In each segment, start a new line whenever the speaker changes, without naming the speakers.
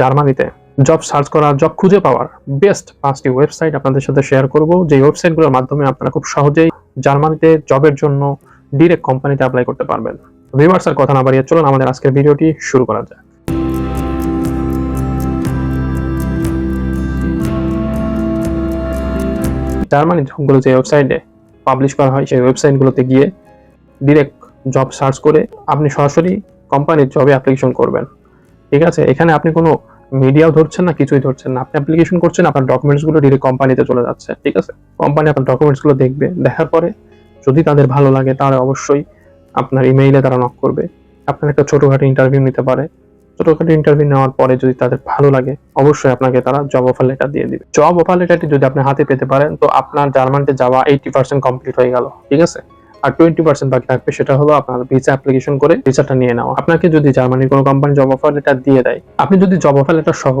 জার্মানিতে। Job search করা job খুঁজে পাওয়ার। বেস্ট পাঁচটি ওয়েবসাইট আপনাদের সাথে শেয়ার করব। যে ওয়েবসাইটগুলোর মাধ্যমে আপনারা খুব সহজেই জার্মানিতে জবের জন্য ডিরেক্ট কোম্পানিতে অ্যাপ্লাই করতে পারবেন। ভিউয়ার্স আর কথা না বাড়িয়ে চলুন আমাদের আজকের ভিডিওটি শুরু করা যাক। জার্মানি জবগুলো যে ওয়েবসাইটে পাবলিশ করা হয়, সেই ওয়েবসাইটগুলোতে গিয়ে ডিরেক্ট জব সার্চ করে আপনি সরাসরি কোম্পানির জবে অ্যাপ্লিকেশন করবেন। ঠিক আছে? এখানে আপনি কোনো মিডিয়াও ধরছেন না, কিছুই ধরছেন না। আপনি অ্যাপ্লিকেশন করছেন, আপনার ডকুমেন্টসগুলো ডিরেক্ট কোম্পানিতে চলে যাচ্ছে, ঠিক আছে? কোম্পানি আপনার ডকুমেন্টসগুলো দেখবে, দেখার পরে যদি তাদের ভালো লাগে, তাহলে অবশ্যই আপনার ইমেইলে তারা নক করবে। আপনার একটা ছোটোখাটো ইন্টারভিউ নিতে পারে। ছোটোখাটো ইন্টারভিউ নেওয়ার পরে যদি তাদের ভালো লাগে, অবশ্যই আপনাকে তারা জব অফার লেটার দিয়ে দিবে। জব অফার লেটারটি যদি আপনি হাতে পেতে পারেন, তো আপনার জার্মানিতে যাওয়া এইটি পার্সেন্ট কমপ্লিট হয়ে গেল, ঠিক আছে? আর টোয়েন্টি পার্সেন্ট বাকি থাকবে সেটা হলো আপনার ভিসা অ্যাপ্লিকেশন করে ভিসাটা নিয়ে নেওয়া। আপনাকে যদি জার্মানির কোনো কোম্পানি জব অফার লেটার দিয়ে দেয়, আপনি যদি জব অফার লেটার সহ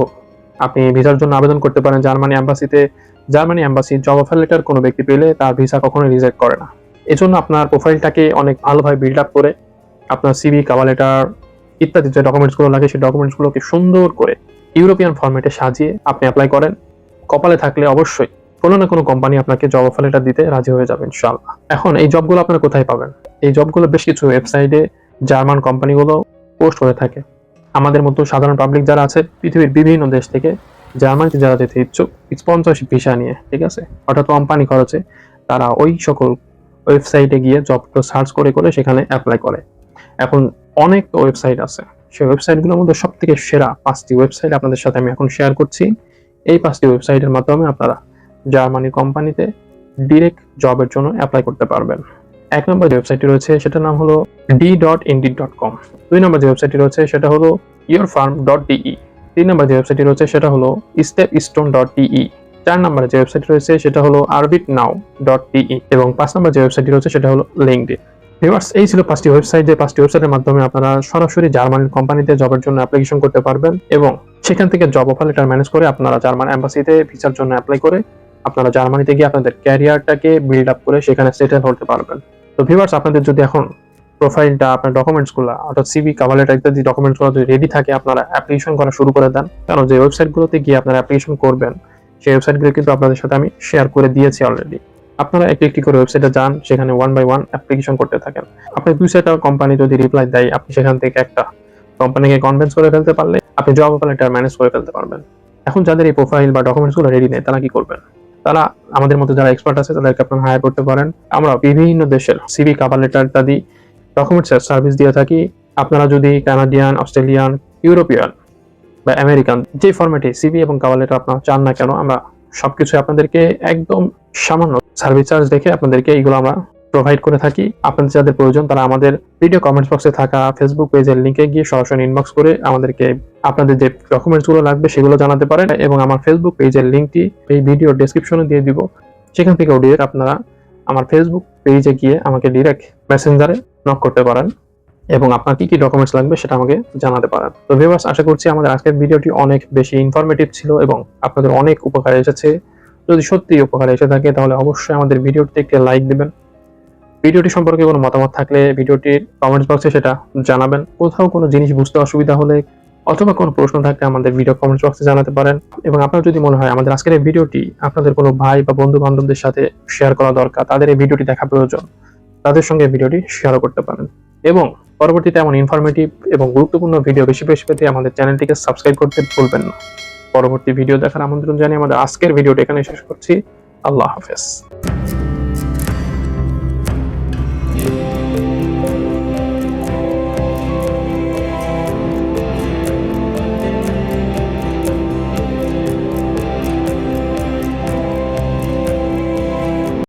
আপনি ভিসার জন্য আবেদন করতে পারেন জার্মানি অ্যাম্বাসিতে Germany embassy job offer letter কোনো ব্যক্তি পেলে তার ভিসা কখনোই রিজেক্ট করে না। এজন্য আপনার প্রোফাইলটাকে অনেক ভালোভাবে বিল্ড আপ করে আপনার সিভি কাভার লেটার ইত্যাদি যে ডকুমেন্টসগুলো লাগে সেই ডকুমেন্টসগুলোকে সুন্দর করে ইউরোপিয়ান ফরম্যাটে সাজিয়ে আপনি অ্যাপ্লাই করেন। কপালে থাকলে অবশ্যই কোনো না কোনো কোম্পানি আপনাকে জব অফার লেটার দিতে রাজি হয়ে যাবে, ইনশাআল্লাহ। এখন এই জবগুলো আপনারা কোথায় পাবেন? এই জবগুলো বেশ কিছু ওয়েবসাইটে জার্মান কোম্পানিগুলো পোস্ট করে থাকে। আমাদের মতো সাধারণ পাবলিক যারা আছে, পৃথিবীর বিভিন্ন দেশ থেকে জার্মানিতে যারা যেতে ইচ্ছুক স্পন্সরশিপ ভিসা নিয়ে, ঠিক আছে? অর্থাৎ কোম্পানি খরচে তারা ওই সকল ওয়েবসাইটে গিয়ে জবগুলো সার্চ করে করে সেখানে অ্যাপ্লাই করে। এখন অনেক ওয়েবসাইট আছে। সেই ওয়েবসাইটগুলোর মধ্যে সব থেকে সেরা পাঁচটি ওয়েবসাইট আপনাদের সাথে আমি এখন শেয়ার করছি। এই পাঁচটি ওয়েবসাইটের মাধ্যমে আপনারা জার্মানি কোম্পানিতে ডিরেক্ট জবের জন্য অ্যাপ্লাই করতে পারবেন। এক নম্বর যে ওয়েবসাইটটি রয়েছে, সেটার নাম হলো D dot Indeed dot com দুই নম্বর যে ওয়েবসাইটটি রয়েছে, সেটা হলো ইয়োর ফার্ম ডট ডিই তিন নম্বর যে ওয়েবসাইটটি রয়েছে, সেটা হলো স্টেপ স্টোন ডট ডিই চার নম্বরে যে ওয়েবসাইট রয়েছে, সেটা হলো আরবিট নাও ডট ডিই এবং পাঁচ নম্বর যে ওয়েবসাইটটি রয়েছে, সেটা হলো লিঙ্কডিন ভিউয়ার্স, এই ছিল পাঁচটি ওয়েবসাইট যে পাঁচটি ওয়েবসাইটের মাধ্যমে আপনারা সরাসরি জার্মানির কোম্পানিতে জবের জন্য অ্যাপ্লিকেশন করতে পারবেন এবং সেখান থেকে জব অফার লেটার ম্যানেজ করে আপনারা জার্মান অ্যাম্বাসিতে ভিসার জন্য অ্যাপ্লাই করে আপনারা জার্মানিতে গিয়ে আপনাদের ক্যারিয়ারটাকে বিল্ড আপ করে সেখানে সেটেল হতে পারবেন। তো ভিউয়ার্স আপনাদের যদি এখন প্রোফাইলটা আপনার ডকুমেন্টসগুলো অর্থাৎ সিভি কাভার লেটার ইত্যাদি ডকুমেন্টসগুলো যদি রেডি থাকে, আপনারা অ্যাপ্লিকেশন করা শুরু করে দেন। কারণ যে ওয়েবসাইটগুলোতে গিয়ে আপনারা অ্যাপ্লিকেশন করবেন, সেই ওয়েবসাইটগুলো কিন্তু আপনাদের সাথে আমি শেয়ার করে দিয়েছি অলরেডি আপনারা একটি একটি করে ওয়েবসাইটে যান, সেখানে ওয়ান বাই ওয়ান অ্যাপ্লিকেশন করতে থাকেন। আপনি দুই চারটা কোম্পানি যদি রিপ্লাই দেয়, আপনি সেখান থেকে একটা কোম্পানিকে কনভিন্স করে ফেলতে পারলে, আপনি জব অফার ম্যানেজ করে ফেলতে পারবেন। এখন যাদের এই প্রোফাইল বা ডকুমেন্টসগুলো রেডি নেই, তারা কি করবেন? তারা আমাদের মধ্যে যারা এক্সপার্ট আছে, তাদেরকে আপনারা হায়ার করতে পারেন। আমরা বিভিন্ন দেশের সিভি কাভার লেটার ইত্যাদি ডকুমেন্টস সার্ভিস দিয়ে থাকি। আপনারা যদি কানাডিয়ান অস্ট্রেলিয়ান ইউরোপিয়ান বা আমেরিকান যে ফরম্যাটে সিভি এবং কাভার লেটার আপনারা চান না কেন, আমরা সবকিছু আপনাদেরকে একদম সামান্য সার্ভিস চার্জ দেখে আপনাদেরকে এইগুলো আমরা প্রোভাইড করে থাকি। আপনাদের যাদের প্রয়োজন, তারা আমাদের ভিডিও কমেন্টস বক্সে থাকা ফেসবুক পেজের লিঙ্কে গিয়ে সরাসরি ইনবক্স করে আমাদেরকে আপনাদের যে ডকুমেন্টসগুলো লাগবে, সেগুলো জানাতে পারেন এবং আমার ফেসবুক পেজের লিঙ্কটি এই ভিডিও ডেসক্রিপশনে দিয়ে দিব। সেখান থেকে ডিরেক্ট আপনারা আমার ফেসবুক পেজে গিয়ে আমাকে ডিরেক্ট মেসেঞ্জারে নক করতে পারেন এবং আপনার কি কি ডকুমেন্টস লাগবে, সেটা আমাকে জানাতে পারেন। তো ভিউয়ার্স আশা করছি আমাদের আজকের ভিডিওটি অনেক বেশি ইনফরমেটিভ ছিল এবং আপনাদের অনেক উপকারে এসেছে। যদি সত্যি উপকারে এসে থাকে, তাহলে অবশ্যই আমাদের ভিডিওটিতে একটি লাইক দিবেন। ভিডিওটি সম্পর্কে কোনো মতামত থাকলে ভিডিওটির কমেন্টস বক্সে সেটা জানাবেন। কোথাও কোনো জিনিস বুঝতে অসুবিধা হলে অথবা কোনো প্রশ্ন থাকলে আমাদের ভিডিও কমেন্টস বক্সে জানাতে পারেন। এবং আপনার যদি মনে হয় আমাদের আজকের এই ভিডিওটি আপনাদের কোনো ভাই বা বন্ধু বান্ধবদের সাথে শেয়ার করা দরকার, তাদের এই ভিডিওটি দেখা প্রয়োজন, তাদের সঙ্গে ভিডিওটি শেয়ারও করতে পারেন। এবং পরবর্তীতে এমন ইনফরমেটিভ এবং গুরুত্বপূর্ণ ভিডিও বেশি বেশি পেতে আমাদের চ্যানেলটিকে সাবস্ক্রাইব করতে ভুলবেন না। পরবর্তী ভিডিও দেখার আমন্ত্রণ জানিয়ে আমাদের আজকের ভিডিওটি এখানে শেষ করছি। আল্লাহ হাফেজ।